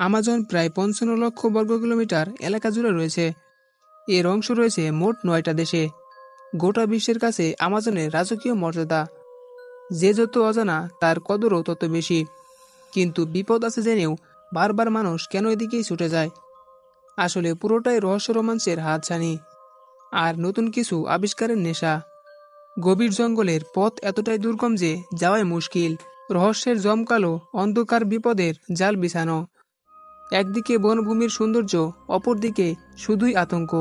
Amazon প্রায় পঞ্চান্ন লক্ষ বর্গ কিলোমিটার এলাকা জুড়ে রয়েছে। এর অংশ রয়েছে মোট নয়টা দেশে। গোটা বিশ্বের কাছে আমাজনের রাজকীয় মর্যাদা। যে যত অজানা, তার কদরও তত বেশি। কিন্তু বিপদ আছে জেনেও বারবার মানুষ কেন এদিকেই ছুটে যায়? আসলে পুরোটাই রহস্য রোমাঞ্চের হাতছানি। আর নতুন কিছু আবিষ্কারের নেশা। গভীর জঙ্গলের পথ এতটাই দুর্গম যে যাওয়াই মুশকিল। রহস্যের জমকালো অন্ধকার বিপদের জাল বিছানো। একদিকে বনভূমির সৌন্দর্য, অপরদিকে শুধুই আতঙ্ক।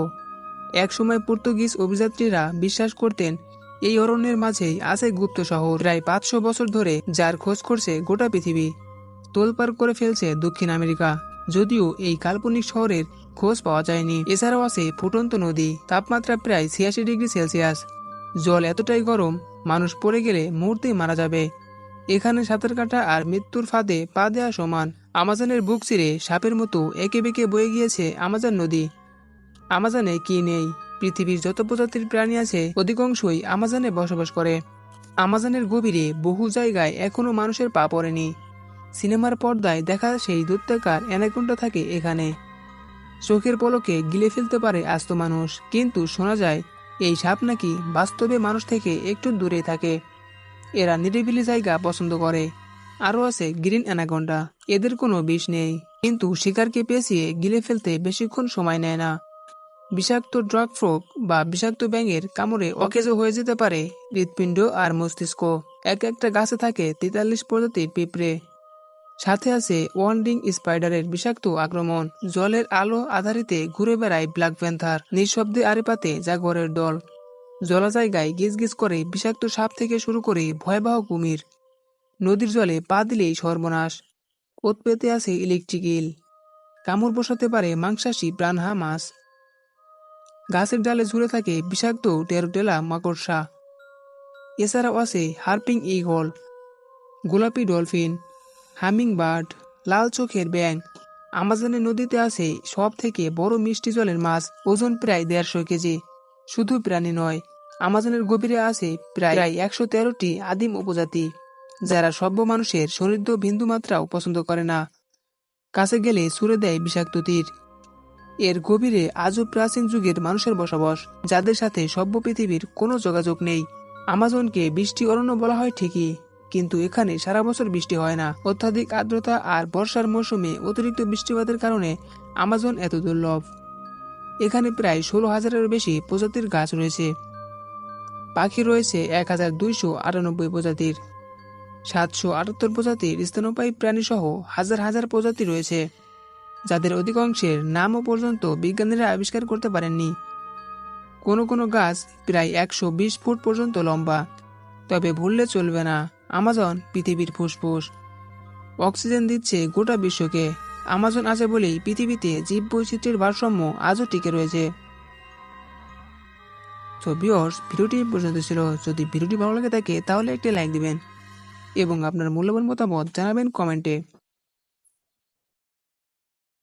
একসময় পর্তুগিজ অভিযাত্রীরা বিশ্বাস করতেন, এই অরণ্যের মাঝেই আছে গুপ্ত শহর। প্রায় পাঁচশো বছর ধরে যার খোঁজ করছে গোটা পৃথিবী। তোলপার করে ফেলছে দক্ষিণ আমেরিকা, যদিও এই কাল্পনিক শহরের খোঁজ পাওয়া যায়নি। এছাড়াও আছে ফুটন্ত নদী, তাপমাত্রা প্রায় ছিয়াশি ডিগ্রি সেলসিয়াস। জল এতটাই গরম, মানুষ পড়ে গেলে মুহূর্তেই মারা যাবে। এখানে সাঁতার কাটা আর মৃত্যুর ফাঁদে পা দেওয়া সমান। আমাজনের বুক চিরে সাপের মতো একে বেঁকে বয়ে গিয়েছে আমাজন নদী। আমাজনে কি নেই? পৃথিবীর যত প্রজাতির প্রাণী আছে, অধিকাংশই আমাজনে বসবাস করে। আমাজনের গভীরে বহু জায়গায় এখনও মানুষের পা পড়েনি। সিনেমার পর্দায় দেখা সেই দৈত্যাকার অ্যানাকোন্ডা থাকে এখানে। চোখের পলকে গিলে ফেলতে পারে আস্ত মানুষ, কিন্তু শোনা যায়, এই সাপ নাকি বাস্তবে মানুষ থেকে একটু দূরে থাকে। এরা নিরিবিলি জায়গা পছন্দ করে। আরও আছে গ্রিন অ্যানাকোন্ডা। এদের কোনো বিষ নেই। কিন্তু শিকারকে পেঁচিয়ে গিলে ফেলতে বেশিক্ষণ সময় নেয় না। বিষাক্ত ড্রাগ ফ্রক বা বিষাক্ত ব্যাঙের কামড়ে অকেজো হয়ে যেতে পারে। হৃৎপিণ্ড আর মস্তিষ্ক। এক একটা গাছে থাকে তেতাল্লিশ প্রজাতির পিঁপড়ে। সাথে আছে ওয়ান্ডিং স্পাইডারের বিষাক্ত আক্রমণ। জলের আলো আধারিতে ঘুরে বেড়ায় ব্ল্যাক প্যান্থার। নিঃশব্দে আড়েপাতে জাগরের দল। জলা জায়গায় গিজ গিজ করে বিষাক্ত সাপ থেকে শুরু করে ভয়াবহ কুমির। নদীর জলে পা দিলেই সর্বনাশ। ওত পেতে আছে ইলেকট্রিক ইল কামড় বসাতে পারে মাংসাশী প্রাণহা মাছ। গাছের ডালে ঝুলে থাকে বিষাক্ত টেরোটেলা মাকড়সা। এছাড়াও আছে হার্পিং ইগল, গোলাপি ডলফিন হামিং বার্ড লাল চোখের ব্যাং আমাজনের নদীতে আছে সব থেকে বড় মিষ্টি জলের মাছ, ওজন প্রায় দেড়শো কেজি। শুধু প্রাণী নয় আমাজনের গভীরে আছে প্রায় একশো তেরোটি আদিম উপজাতি যারা সভ্য মানুষের সনিদ্ধ বিন্দু মাত্রাও পছন্দ করে না। কাছে গেলে ছুড়ে দেয় বিষাক্ত তীর। এর গভীরে আজও প্রাচীন যুগের মানুষের বসবাস যাদের সাথে সভ্য পৃথিবীর কোনো যোগাযোগ নেই। আমাজনকে বৃষ্টি অরণ্য বলা হয় ঠিকই কিন্তু এখানে সারা বছর বৃষ্টি হয় না। অত্যাধিক আর্দ্রতা আর বর্ষার মৌসুমে অতিরিক্ত বৃষ্টিপাতের কারণে আমাজন এত দুর্লভ। এখানে প্রায় ষোলো হাজারের বেশি প্রজাতির গাছ রয়েছে। পাখি রয়েছে এক হাজার দুইশো আটানব্বই প্রজাতির। সাতশো আটাত্তর প্রজাতির স্তনপায়ী প্রাণী সহ হাজার হাজার প্রজাতি রয়েছে। যাদের অধিকাংশের নামও পর্যন্ত বিজ্ঞানীরা আবিষ্কার করতে পারেননি। কোনো কোনো গাছ প্রায় একশো বিশ ফুট পর্যন্ত লম্বা। তবে ভুললে চলবে না, আমাজন পৃথিবীর ফুসফুস। অক্সিজেন দিচ্ছে গোটা বিশ্বকে। আমাজন আছে বলেই পৃথিবীতে জীব বৈচিত্র্যের ভারসাম্য আজও টিকে রয়েছে। তো বিয়র্স ভিডিওটি পর্যন্ত ছিল। যদি ভিডিওটি ভালো লাগে থাকে, তাহলে একটি লাইক দিবেন এবং আপনার মূল্যবান মতামত জানাবেন কমেন্টে।